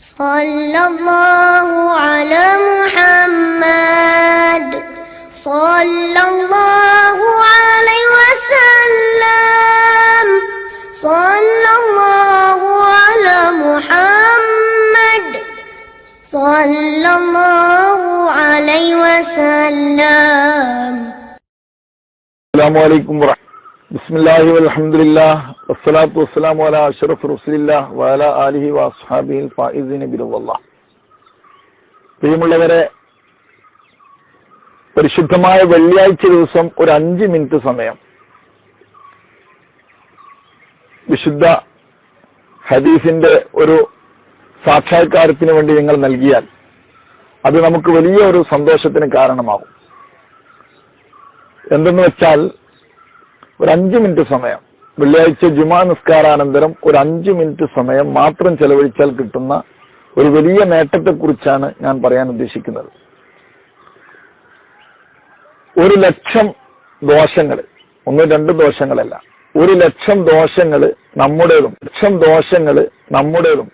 صلى الله على محمد. صلى الله عليه وسلم. صلى الله على محمد. صلى الله عليه وسلم. السلام عليكم ورحمة ബിസ്മില്ലാഹി അലഹമില്ല വസ്സലാത്തു വസ്സലാം വല അഷറഫ് റസുലില്ല വല അലിഹി വാസ്ഹാബിൻ ഫായിസിൻ ബിറുവല്ല പ്രിയമുള്ളവരെ പരിശുദ്ധമായ വെള്ളിയാഴ്ച ദിവസം ഒരു അഞ്ച് മിനിറ്റ് സമയം. വിശുദ്ധ ഹദീസിന്റെ ഒരു സാക്ഷാത്കാരത്തിന് വേണ്ടി നിങ്ങൾ നൽകിയാൽ അത് നമുക്ക് വലിയ ഒരു സന്തോഷത്തിന് കാരണമാകും. എന്തെന്ന് വെച്ചാൽ ഒരു അഞ്ച് മിനിറ്റ് സമയം. വെള്ളിയാഴ്ച ജുമാ നിസ്കാരാനന്തരം ഒരു അഞ്ച് മിനിറ്റ് സമയം മാത്രം ചെലവഴിച്ചാൽ കിട്ടുന്ന ഒരു വലിയ നേട്ടത്തെക്കുറിച്ചാണ് ഞാൻ പറയാൻ ഉദ്ദേശിക്കുന്നത്. ഒരു ലക്ഷം ദോഷങ്ങൾ ഒന്ന് രണ്ട് ദോഷങ്ങളല്ല. ഒരു ലക്ഷം ദോഷങ്ങൾ നമ്മുടേതും ലക്ഷം ദോഷങ്ങൾ നമ്മുടേതും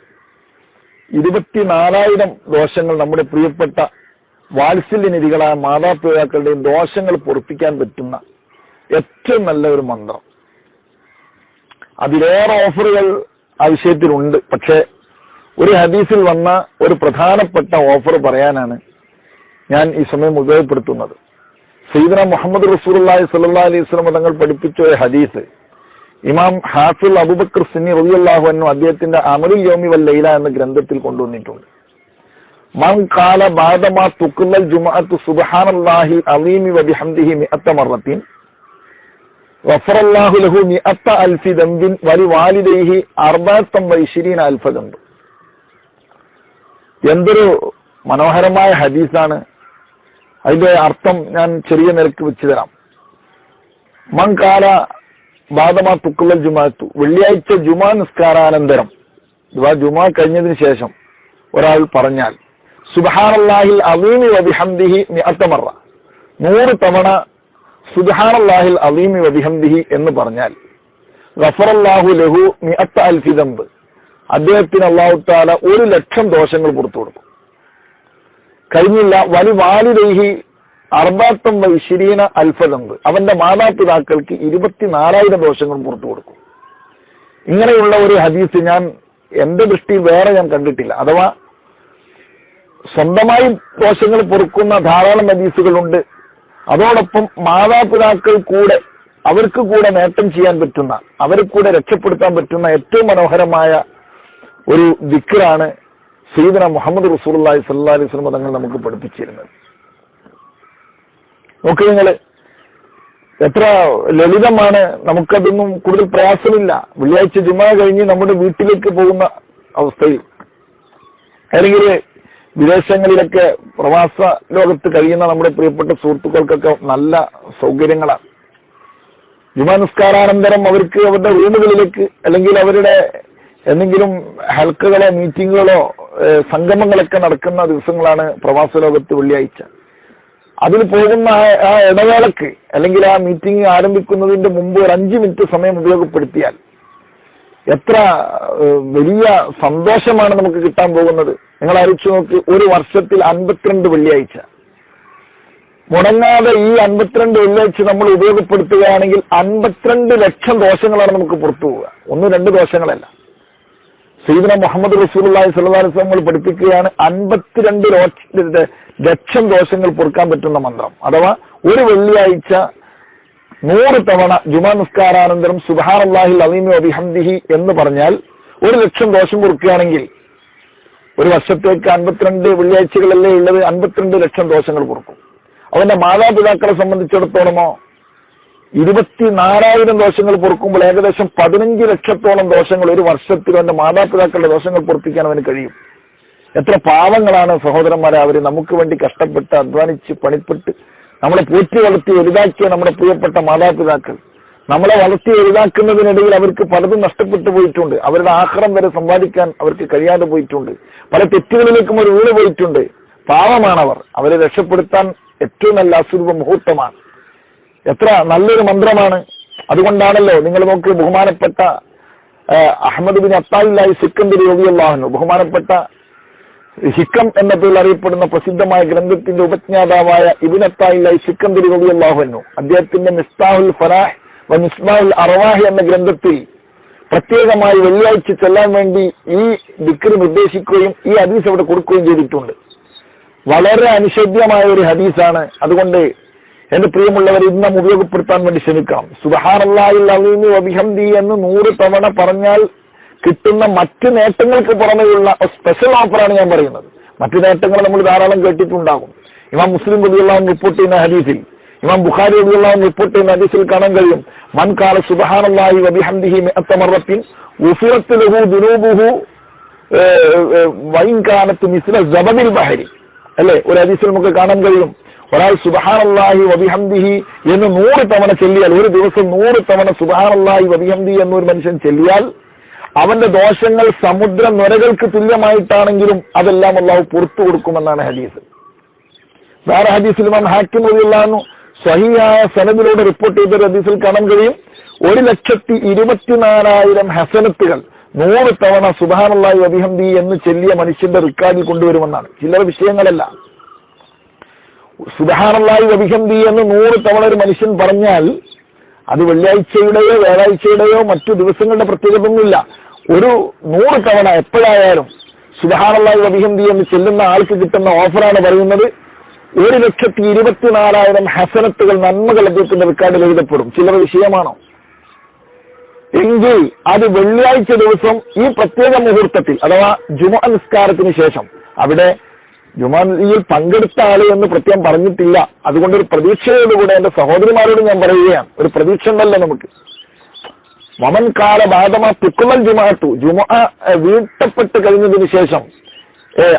ഇരുപത്തിനാലായിരം ദോഷങ്ങൾ നമ്മുടെ പ്രിയപ്പെട്ട വാത്സല്യനിധികളായ മാതാപിതാക്കളുടെയും ദോഷങ്ങൾ പൊറപ്പിക്കാൻ പറ്റുന്ന ഏറ്റവും നല്ല ഒരു മന്ത്രം. അതിലേറെ ഓഫറുകൾ ആ വിഷയത്തിലുണ്ട്. പക്ഷെ ഒരു ഹദീസിൽ വന്ന ഒരു പ്രധാനപ്പെട്ട ഓഫർ പറയാനാണ് ഞാൻ ഈ സമയം ഉപയോഗപ്പെടുത്തുന്നത്. സീദന മുഹമ്മദ് റസൂലുള്ളാഹി സല്ലാ അലൈഹി വസല്ലം തങ്ങൾ പഠിപ്പിച്ച ഒരു ഹദീസ് ഇമാം ഹാഫിൽ അബൂബക്കർ സിന്നി റളിയല്ലാഹു എന്നും അദ്ദേഹത്തിന്റെ അമലുൽ യോമി വല്ലയില എന്ന ഗ്രന്ഥത്തിൽ കൊണ്ടുവന്നിട്ടുണ്ട്. മൻ കാല ബാദമാ തുക്കുല്ലൽ ജുമഅത്തു സുബ്ഹാനല്ലാഹി അലീമി വബിഹംദിഹി മിഅത്ത എന്തൊരു മനോഹരമായ ഹദീസാണ്. അതിന്റെ അർത്ഥം ഞാൻ ചെറിയ നിരക്ക് വെച്ചു തരാം. മങ്കാല കാല ബാദമാ തുക്കുകൾ ജുമാത്തു. വെള്ളിയാഴ്ച ജുമാ നിസ്കാരാനന്തരം. ജുമാ കഴിഞ്ഞതിന് ശേഷം ഒരാൾ പറഞ്ഞാൽ സുബാനല്ലാഹിൽ അവീമി വബിഹംദിഹി അത്തമറ നൂറ് തവണ സുബഹാനല്ലാഹിൽ അലീമി വബിഹംദിഹി എന്ന് പറഞ്ഞാൽ ഗഫറല്ലാഹു ലഹു മിഅത്ത അൽഫിദംബ് അദ്ദേഹത്തിന് അള്ളാഹു താല ഒരു ലക്ഷം ദോഷങ്ങൾ പുറത്തു കൊടുക്കും കഴിഞ്ഞില്ല വലി വാലിദൈഹി അർബാത്തം വൈശിരീന അൽഫദംബ് അവന്റെ മാതാപിതാക്കൾക്ക് ഇരുപത്തിനാലായിരം ദോഷങ്ങൾ പുറത്തു കൊടുക്കും ഇങ്ങനെയുള്ള ഒരു ഹദീസ് ഞാൻ എന്റെ ദൃഷ്ടി വേറെ ഞാൻ കണ്ടിട്ടില്ല. അഥവാ സ്വന്തമായി ദോഷങ്ങൾ പൊറുക്കുന്ന ധാരാളം ഹദീസുകളുണ്ട്. അതോടൊപ്പം മാതാപിതാക്കൾ കൂടെ അവർക്ക് കൂടെ നേട്ടം ചെയ്യാൻ പറ്റുന്ന അവരെ കൂടെ രക്ഷപ്പെടുത്താൻ പറ്റുന്ന ഏറ്റവും മനോഹരമായ ഒരു ദിക്കറാണ് സീദന മുഹമ്മദ് റസൂലുള്ളാഹി സ്വല്ലല്ലാഹി അലൈഹി വസല്ലം തങ്ങൾ നമുക്ക് പഠിപ്പിച്ചിരുന്നത്. നോക്ക് നിങ്ങൾ എത്ര ലളിതമാണ് നമുക്കതൊന്നും കൂടുതൽ പ്രയാസമില്ല. വെള്ളിയാഴ്ച ജുമാ കഴിഞ്ഞ് നമ്മുടെ വീട്ടിലേക്ക് പോകുന്ന അവസ്ഥയിൽ അല്ലെങ്കിൽ വിദേശങ്ങളിലൊക്കെ പ്രവാസ ലോകത്ത് കഴിയുന്ന നമ്മുടെ പ്രിയപ്പെട്ട സുഹൃത്തുക്കൾക്കൊക്കെ നല്ല സൗകര്യങ്ങളാണ്. ജുമാനസ്കാരാനന്തരം അവർക്ക് അവരുടെ വീടുകളിലേക്ക് അല്ലെങ്കിൽ അവരുടെ എന്തെങ്കിലും ഹെൽക്കുകളോ മീറ്റിങ്ങുകളോ സംഗമങ്ങളൊക്കെ നടക്കുന്ന ദിവസങ്ങളാണ് പ്രവാസ ലോകത്ത് വെള്ളിയാഴ്ച. അതിൽ പോകുന്ന ആ- ഇടവേളക്ക് അല്ലെങ്കിൽ ആ മീറ്റിംഗ് ആരംഭിക്കുന്നതിന്റെ മുമ്പ് ഒരു അഞ്ച് മിനിറ്റ് സമയം ഉപയോഗപ്പെടുത്തിയാൽ എത്ര വലിയ സന്തോഷമാണ് നമുക്ക് കിട്ടാൻ പോകുന്നത്. നിങ്ങൾ അരിച്ചു നോക്കി ഒരു വർഷത്തിൽ അൻപത്തിരണ്ട് വെള്ളിയാഴ്ച. മുടങ്ങാതെ ഈ അൻപത്തിരണ്ട് വെള്ളിയാഴ്ച നമ്മൾ ഉപയോഗപ്പെടുത്തുകയാണെങ്കിൽ അൻപത്തിരണ്ട് ലക്ഷം ദോഷങ്ങളാണ് നമുക്ക് പുറത്തു പോവുക. ഒന്നും രണ്ട് ദോഷങ്ങളല്ല. സീദന മുഹമ്മദ് അലൈഹി വസല്ലം പഠിപ്പിക്കുകയാണ് അൻപത്തിരണ്ട് ലക്ഷം ദോഷങ്ങൾ പൊറുക്കാൻ പറ്റുന്ന മന്ത്രം. അഥവാ ഒരു വെള്ളിയാഴ്ച നൂറ് തവണ ജുമാ നിസ്കാരാനന്തരം അള്ളാഹി അലീമി അബിഹംദിഹി എന്ന് പറഞ്ഞാൽ ഒരു ലക്ഷം ദോഷം കുറുക്കുകയാണെങ്കിൽ ഒരു വർഷത്തേക്ക് അൻപത്തിരണ്ട് വെള്ളിയാഴ്ചകളല്ലേ ഉള്ളത്? അൻപത്തിരണ്ട് ലക്ഷം ദോഷങ്ങൾ കുറുക്കും. അവന്റെ മാതാപിതാക്കളെ സംബന്ധിച്ചിടത്തോളമോ ഇരുപത്തിനാലായിരം ദോഷങ്ങൾ പൊറുക്കുമ്പോൾ ഏകദേശം പതിനഞ്ച് ലക്ഷത്തോളം ദോഷങ്ങൾ ഒരു വർഷത്തിൽ അവന്റെ മാതാപിതാക്കളുടെ ദോഷങ്ങൾ പൊറപ്പിക്കാൻ അവന് കഴിയും. എത്ര പാവങ്ങളാണ് സഹോദരന്മാരെ അവർ നമുക്ക് വേണ്ടി കഷ്ടപ്പെട്ട് അധ്വാനിച്ച് പണിപ്പെട്ട് നമ്മളെ പോറ്റി വളർത്തി വലുതാക്കിയ നമ്മുടെ പ്രിയപ്പെട്ട മാതാപിതാക്കൾ. നമ്മളെ വളർത്തി വലുതാക്കുന്നതിനിടയിൽ അവർക്ക് പലതും നഷ്ടപ്പെട്ടു പോയിട്ടുണ്ട്. അവരുടെ ആഹാരം വരെ സമ്പാദിക്കാൻ അവർക്ക് കഴിയാതെ പോയിട്ടുണ്ട്. പല തെറ്റുകളിലേക്കും അവർ വീണ് പോയിട്ടുണ്ട്. പാവമാണവർ. അവരെ രക്ഷപ്പെടുത്താൻ ഏറ്റവും നല്ല അസുരൂപ മുഹൂർത്തമാണ്. എത്ര നല്ലൊരു മന്ത്രമാണ്. അതുകൊണ്ടാണല്ലോ നിങ്ങൾ നോക്ക് ബഹുമാനപ്പെട്ട അഹമ്മദ് ബിൻ അത്തായില്ലായി സിക്കന്ദർ യോഗിയല്ലാഹുന്നു ബഹുമാനപ്പെട്ട ഹിക്കം എന്ന പേരിൽ അറിയപ്പെടുന്ന പ്രസിദ്ധമായ ഗ്രന്ഥത്തിന്റെ ഉപജ്ഞാതാവായ ഇബിനത്തായി സിക്കന്ദരി റളിയല്ലാഹു അദ്ദേഹത്തിന്റെ മിസ്താഹുൽ ഫറാഹ് മിസ്ബാഹുൽ അറവാഹ് എന്ന ഗ്രന്ഥത്തിൽ പ്രത്യേകമായി വെള്ളിയാഴ്ച ചെല്ലാൻ വേണ്ടി ഈ ദിക്രി നിർദ്ദേശിക്കുകയും ഈ ഹദീസ് അവിടെ കൊടുക്കുകയും ചെയ്തിട്ടുണ്ട്. വളരെ അനിഷേധ്യമായ ഒരു ഹദീസാണ്. അതുകൊണ്ട് എന്റെ പ്രിയമുള്ളവർ ഇന്നും ഉപയോഗപ്പെടുത്താൻ വേണ്ടി ശ്രമിക്കണം. സുബഹാനല്ലാഹിൽ അലീമി വബിഹംദി എന്ന് നൂറ് തവണ പറഞ്ഞാൽ കിട്ടുന്ന മറ്റ് നേട്ടങ്ങൾക്ക് പുറമെയുള്ള സ്പെഷ്യൽ ഓഫറാണ് ഞാൻ പറയുന്നത്. മറ്റു നേട്ടങ്ങൾ നമ്മൾ ധാരാളം കേട്ടിട്ടുണ്ടാകും. ഇമാം മുസ്ലിം പ്രതികളാവും റിപ്പോർട്ട് ചെയ്യുന്ന ഹദീസിൽ ഇമാം ബുഖാരി പ്രതികളാവും റിപ്പോർട്ട് ചെയ്യുന്ന ഹദീസിൽ കാണാൻ കഴിയും. മൻകാല സുബഹാനല്ലാഹി വബിഹംദിഹി മിഅത്തമറത്തിൻ ഉഫിറത്ത് ലഹു മിസ്ല ജബദിൽ ബഹരി. അല്ലെ? ഒരു ഹദീസിൽ നമുക്ക് കാണാൻ കഴിയും. ഒരാൾ സുബഹാനല്ലാഹി വബിഹംദിഹി എന്ന് നൂറ് തവണ ചെല്ലിയാൽ ഒരു ദിവസം നൂറ് തവണ സുബഹാനല്ലാഹി വബിഹംദി എന്നൊരു മനുഷ്യൻ ചെല്ലിയാൽ അവന്റെ ദോഷങ്ങൾ സമുദ്ര നുരകൾക്ക് തുല്യമായിട്ടാണെങ്കിലും അതെല്ലാം അള്ളാഹു പുറത്തു കൊടുക്കുമെന്നാണ് ഹദീസ്. വേറെ ഹദീസിൽ ഇമാം ഹാക്കിം റളിയല്ലാഹു സഹിയായ സനദിലൂടെ റിപ്പോർട്ട് ചെയ്ത ഹദീസിൽ കാണാൻ കഴിയും. ഒരു ലക്ഷത്തി ഇരുപത്തിനാലായിരം ഹസനത്തുകൾ നൂറ് തവണ സുബാനുള്ളാഹി അഭിഹന്തി എന്ന് ചെല്ലിയ മനുഷ്യന്റെ റിക്കാർഡിൽ കൊണ്ടുവരുമെന്നാണ്. ചില്ലറ വിഷയങ്ങളല്ല. സുബഹാനല്ലാഹി അഭിഹന്തി എന്ന് നൂറ് തവണ ഒരു മനുഷ്യൻ പറഞ്ഞാൽ അത് വെള്ളിയാഴ്ചയുടെയോ വ്യാഴാഴ്ചയുടെയോ മറ്റു ദിവസങ്ങളുടെ പ്രത്യേകതയൊന്നുമില്ല. ഒരു നൂറ് തവണ എപ്പോഴായാലും സുബഹാനല്ലാഹി അഭിഹന്തി എന്ന് ചെല്ലുന്ന ആൾക്ക് കിട്ടുന്ന ഓഫറാണ് പറയുന്നത്. ഒരു ലക്ഷത്തി ഇരുപത്തിനാലായിരം ഹസനത്തുകൾ നന്മകൾ അദ്ദേഹത്തിന്റെ റെക്കോർഡിൽ എഴുതപ്പെടും. ചില വിഷയമാണോ? എങ്കിൽ അത് വെള്ളിയാഴ്ച ദിവസം ഈ പ്രത്യേക മുഹൂർത്തത്തിൽ അഥവാ ജുമ നിസ്കാരത്തിന് ശേഷം അവിടെ ജുമായിൽ പങ്കെടുത്ത ആൾ എന്ന് പ്രത്യേകം പറഞ്ഞിട്ടില്ല. അതുകൊണ്ട് ഒരു പ്രതീക്ഷയോടുകൂടെ എന്റെ സഹോദരിമാരോട് ഞാൻ പറയുകയാണ്. ഒരു പ്രതീക്ഷ ഉണ്ടല്ലോ നമുക്ക്. മമൻ കാല ബാധമ തുക്കുമൽ ജുമാട്ടു ജുമ വീട്ടപ്പെട്ട് കഴിഞ്ഞതിന് ശേഷം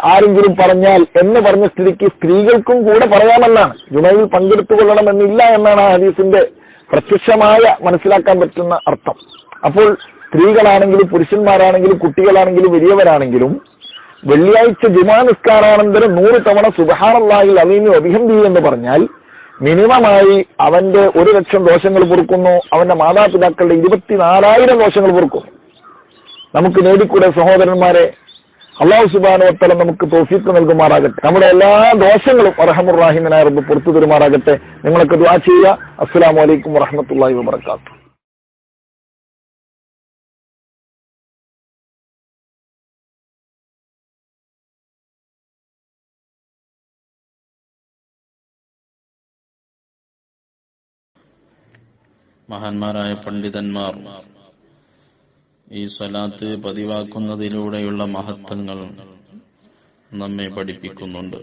ആരെങ്കിലും പറഞ്ഞാൽ എന്ന് പറഞ്ഞ സ്ഥിതിക്ക് സ്ത്രീകൾക്കും കൂടെ പറയാമെന്നാണ്. ജുമയിൽ പങ്കെടുത്തുകൊള്ളണമെന്നില്ല എന്നാണ് ആ ഹദീസിന്റെ പ്രത്യക്ഷമായ മനസ്സിലാക്കാൻ പറ്റുന്ന അർത്ഥം. അപ്പോൾ സ്ത്രീകളാണെങ്കിലും പുരുഷന്മാരാണെങ്കിലും കുട്ടികളാണെങ്കിലും വലിയവരാണെങ്കിലും വെള്ളിയാഴ്ച ജുമാ നിസ്കാരാനന്തരം നൂറ് തവണ സുബഹാനല്ലാഹിൽ അലീമി അഭിഹന്തി എന്ന് പറഞ്ഞാൽ മിനിമമായി അവന്റെ ഒരു ലക്ഷം ദോഷങ്ങൾ പൊറുക്കുന്നു അവന്റെ മാതാപിതാക്കളുടെ ഇരുപത്തിനാലായിരം ദോഷങ്ങൾ പൊറുക്കുന്നു. നമുക്ക് നേടിക്കൂടെ സഹോദരന്മാരെ അള്ളാഹു സുബാനുവത്തല നമുക്ക് തോഫീക്ക് നൽകുമാറാകട്ടെ. നമ്മുടെ എല്ലാ ദോഷങ്ങളും അറഹമുറാഹിമിനായ റബ്ബ് പുറത്തു തരുമാറാകട്ടെ. നിങ്ങളൊക്കെ ദുആ ചെയ്യുക. അസ്സലാമു അലൈക്കും വറഹമത്തല്ലാഹി വബർക്കാത്തു മഹാന്മാരായ പണ്ഡിതന്മാർ ഈ സ്വലാത്ത് പതിവാക്കുന്നതിലൂടെയുള്ള മഹത്വങ്ങൾ നമ്മെ പഠിപ്പിക്കുന്നുണ്ട്.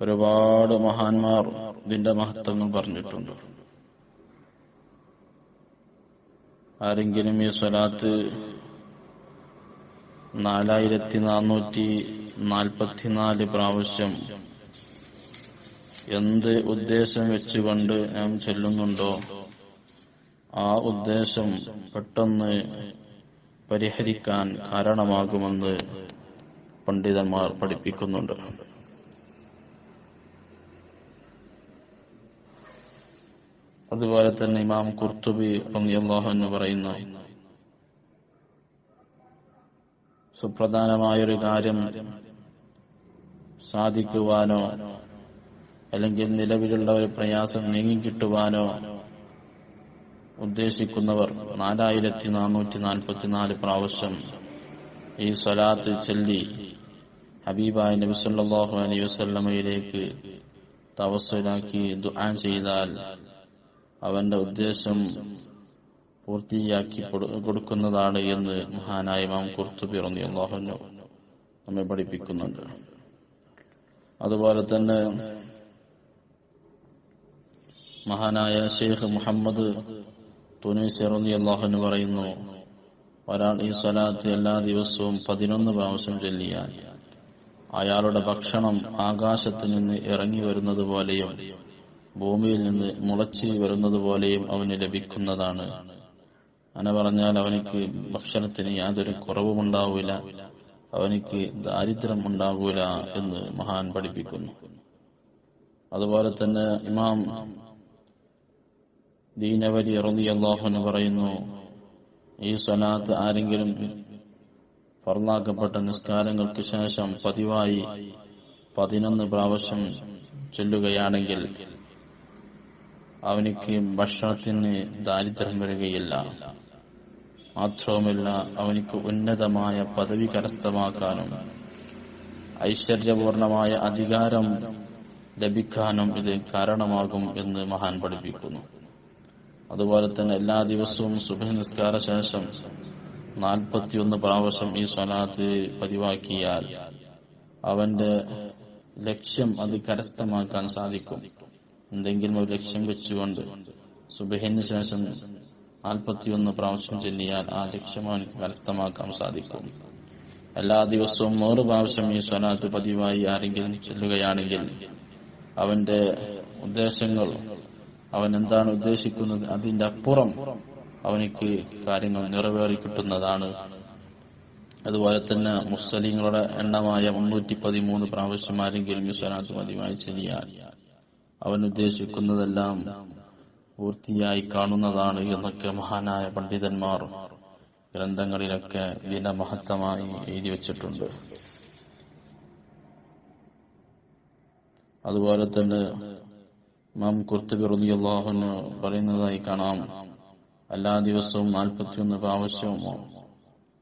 ഒരുപാട് മഹാന്മാർ ഇതിന്റെ മഹത്വങ്ങൾ പറഞ്ഞിട്ടുണ്ട്. ആരെങ്കിലും ഈ സ്വലാത്ത് നാലായിരത്തി നാനൂറ്റി നാൽപ്പത്തിനാല് പ്രാവശ്യം എന്ത് ഉദ്ദേശം വെച്ചുകൊണ്ട് നാം ചെല്ലുന്നുണ്ടോ? ആ ഉദ്ദേശം പെട്ടെന്ന് പരിഹരിക്കാൻ കാരണമാകുമെന്ന് പണ്ഡിതന്മാർ പഠിപ്പിക്കുന്നുണ്ട്. അതുപോലെ തന്നെ ഇമാം കുർത്തുബി റളിയല്ലാഹു എന്ന് പറയുന്ന സുപ്രധാനമായൊരു കാര്യം സാധിക്കുവാനോ അല്ലെങ്കിൽ നിലവിലുള്ള ഒരു പ്രയാസം നീങ്ങിക്കിട്ടുവാനോ ഉദ്ദേശിക്കുന്നവർ നാലായിരത്തി നാനൂറ്റി നാൽപ്പത്തിനാല് പ്രാവശ്യം ഈ സ്വലാത്ത് ചൊല്ലി ഹബീബായ നബി സല്ലല്ലാഹു അലൈഹി വസല്ലമയിലേക്ക് തവസ്സലാക്കി ദുആ ചെയ്താൽ അവന്റെ ഉദ്ദേശം പൂർത്തിയാക്കി കൊടുക്കുന്നതാണ് എന്ന് മഹാനായ ഇമാം കുർത്തുബി റളിയല്ലാഹു അൻഹു നമ്മെ പഠിപ്പിക്കുന്നുണ്ട്. അതുപോലെ തന്നെ മഹാനായ ഷെയ്ഖ് മുഹമ്മദ് തുനീസ് അൻഹു പറയുന്നു ഒരാൾ ഈ സ്വലാത്ത് എല്ലാ ദിവസവും പതിനൊന്ന് പ്രാവശ്യം ചൊല്ലിയാൽ അയാളുടെ ഭക്ഷണം ആകാശത്ത് നിന്ന് ഇറങ്ങി വരുന്നത് പോലെയും ഭൂമിയിൽ നിന്ന് മുളച്ചു വരുന്നത് പോലെയും അവന് ലഭിക്കുന്നതാണ്. അങ്ങനെ പറഞ്ഞാൽ അവനിക്ക് ഭക്ഷണത്തിന് യാതൊരു കുറവും ഉണ്ടാവില്ല അവനിക്ക് ദാരിദ്ര്യം ഉണ്ടാകൂല എന്ന് മഹാൻ പഠിപ്പിക്കുന്നു. അതുപോലെ തന്നെ ഇമാം ദീനവലി റളിയല്ലാഹു അൻഹു പറയുന്നു ഈ സ്വലാത്ത് ആരെങ്കിലും ഫർലാക്കപ്പെട്ട നിസ്കാരങ്ങൾക്ക് ശേഷം പതിവായി പതിനൊന്ന് പ്രാവശ്യം ചൊല്ലുകയാണെങ്കിൽ അവനിക്ക് ഭക്ഷണത്തിന് ദാരിദ്ര്യം വരികയില്ല. മാത്രവുമല്ല അവനിക്ക് ഉന്നതമായ പദവി കരസ്ഥമാക്കാനും ഐശ്വര്യപൂർണമായ അധികാരം ലഭിക്കാനും ഇത് കാരണമാകും എന്ന് മഹാൻ പഠിപ്പിക്കുന്നു. അതുപോലെ തന്നെ എല്ലാ ദിവസവും സുബഹ നിസ്കാര ശേഷം നാൽപ്പത്തിയൊന്ന് പ്രാവശ്യം ഈ സ്വലാത്ത് പതിവാക്കിയാൽ അവന്റെ ലക്ഷ്യം അത് കരസ്ഥമാക്കാൻ സാധിക്കും. എന്തെങ്കിലും ഒരു ലക്ഷ്യം വെച്ചുകൊണ്ട് സുബഹിന് ശേഷം നാൽപ്പത്തിയൊന്ന് പ്രാവശ്യം ചെല്ലിയാൽ ആ ലക്ഷ്യം അവനക്ക് കരസ്ഥമാക്കാൻ സാധിക്കും. എല്ലാ ദിവസവും നൂറ് പ്രാവശ്യം ഈ സ്വലാത്ത് പതിവായി ആരെങ്കിലും ചെല്ലുകയാണെങ്കിൽ അവന്റെ ഉദ്ദേശങ്ങൾ അവൻ എന്താണ് ഉദ്ദേശിക്കുന്നത്? അതിന്റെ അപ്പുറം അവനിക്ക് കാര്യങ്ങൾ നിറവേറി കിട്ടുന്നതാണ്. അതുപോലെ തന്നെ മുസ്ലിങ്ങളുടെ എണ്ണമായ മുന്നൂറ്റി പതിമൂന്ന് പ്രാവശ്യം ആരെങ്കിലും മതിയായി ചെയ്യാൻ അവൻ ഉദ്ദേശിക്കുന്നതെല്ലാം പൂർത്തിയായി കാണുന്നതാണ് എന്നൊക്കെ മഹാനായ പണ്ഡിതന്മാർ ഗ്രന്ഥങ്ങളിലൊക്കെ ഇതിന്റെ മഹത്തമായി എഴുതി വച്ചിട്ടുണ്ട്. അതുപോലെ തന്നെ മാം റളിയല്ലാഹു അൻഹു പറയുന്നതായി കാണാം. എല്ലാ ദിവസവും നാൽപ്പത്തിയൊന്ന് പ്രാവശ്യമോ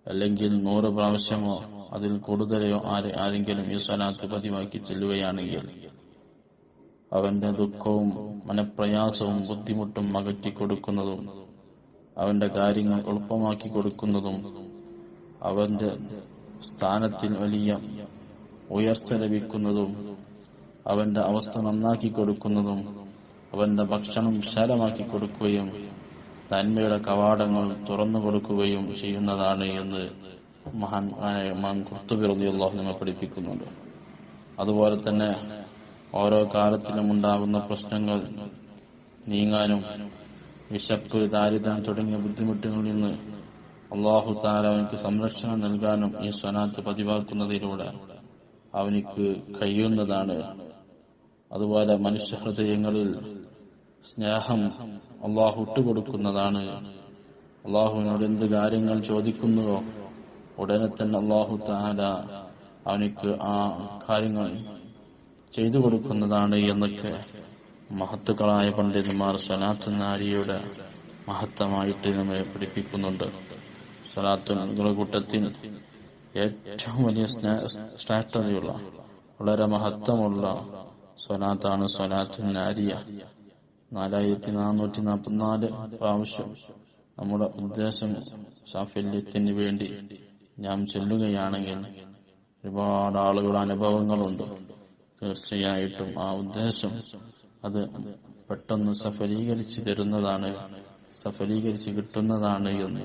അല്ലെങ്കിൽ നൂറ് പ്രാവശ്യമോ അതിൽ കൂടുതലോ ആരെ ആരെങ്കിലും ഈ സ്വലാത്ത് പതിവാക്കി ചെല്ലുകയാണെങ്കിൽ അവന്റെ ദുഃഖവും മനപ്രയാസവും ബുദ്ധിമുട്ടും അകറ്റി കൊടുക്കുന്നതും അവന്റെ കാര്യങ്ങൾ എളുപ്പമാക്കി കൊടുക്കുന്നതും അവന്റെ സ്ഥാനത്തിൽ വലിയ ഉയർച്ച ലഭിക്കുന്നതും അവന്റെ അവസ്ഥ നന്നാക്കി കൊടുക്കുന്നതും അവന്റെ ഭക്ഷണം വിശാലമാക്കി കൊടുക്കുകയും നന്മയുടെ കവാടങ്ങൾ തുറന്നു കൊടുക്കുകയും ചെയ്യുന്നതാണ് എന്ന് മഹാൻ മഹാൻ റളിയല്ലാഹു നമ്മെ പഠിപ്പിക്കുന്നുണ്ട്. അതുപോലെ തന്നെ ഓരോ കാലത്തിലും ഉണ്ടാകുന്ന പ്രശ്നങ്ങൾ നീങ്ങാനും വിശപ്പ് ദാരിദ്ര്യം തുടങ്ങിയ ബുദ്ധിമുട്ടുകളിൽ നിന്ന് അള്ളാഹു താര അവനക്ക് സംരക്ഷണം നൽകാനും ഈ സ്വനാത്ത് പതിവാക്കുന്നതിലൂടെ അവനിക്ക് കഴിയുന്നതാണ് അതുപോലെ മനുഷ്യ ഹൃദയങ്ങളിൽ സ്നേഹം അള്ളാഹു ഇട്ടുകൊടുക്കുന്നതാണ്. അള്ളാഹുവിനോട് എന്ത് കാര്യങ്ങൾ ചോദിക്കുന്നുവോ ഉടനെ തന്നെ അള്ളാഹു താല അവനിക്ക് ആ കാര്യങ്ങൾ ചെയ്തു കൊടുക്കുന്നതാണ് എന്നൊക്കെ മഹത്തുക്കളായ പണ്ഡിതന്മാർ സലാത്തു നാരിയുടെ മഹത്തമായിട്ട് നമ്മെ പഠിപ്പിക്കുന്നുണ്ട്. സ്വലാത്തുകളുടെ കൂട്ടത്തിൽ ഏറ്റവും വലിയ ശ്രേഷ്ഠതയുള്ള വളരെ മഹത്വമുള്ള സ്വലാത്താണ് സ്വലാത്തു നാരിയ. നാലായിരത്തി നാനൂറ്റി നാൽപ്പത്തിനാല് പ്രാവശ്യം നമ്മുടെ ഉദ്ദേശം സാഫല്യത്തിന് വേണ്ടി ഞാൻ ചെല്ലുകയാണെങ്കിൽ ഒരുപാട് ആളുകളുടെ അനുഭവങ്ങളുണ്ട്. തീർച്ചയായിട്ടും ആ ഉദ്ദേശം അത് പെട്ടെന്ന് സഫലീകരിച്ചു തരുന്നതാണ് സഫലീകരിച്ച് കിട്ടുന്നതാണ് എന്ന്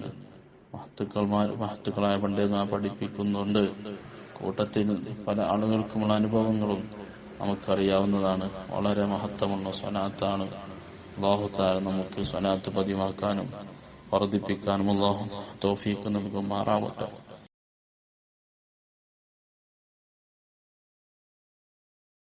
മഹത്തുക്കൾമാർ മഹത്തുക്കളായ പണ്ഡിതന്മാർ പഠിപ്പിക്കുന്നുണ്ട്. കൂട്ടത്തിൽ പല ആളുകൾക്കുമുള്ള അനുഭവങ്ങളും നമുക്കറിയാവുന്നതാണ്. വളരെ മഹത്വമുള്ള സ്വനാത്താണ്. അള്ളാഹുത്താര നമുക്ക് സ്വനാത്ത് പതിവാക്കാനും വർദ്ധിപ്പിക്കാനും അള്ളാഹു തോഫീക്ക് നൽകുമാറാവട്ടെ.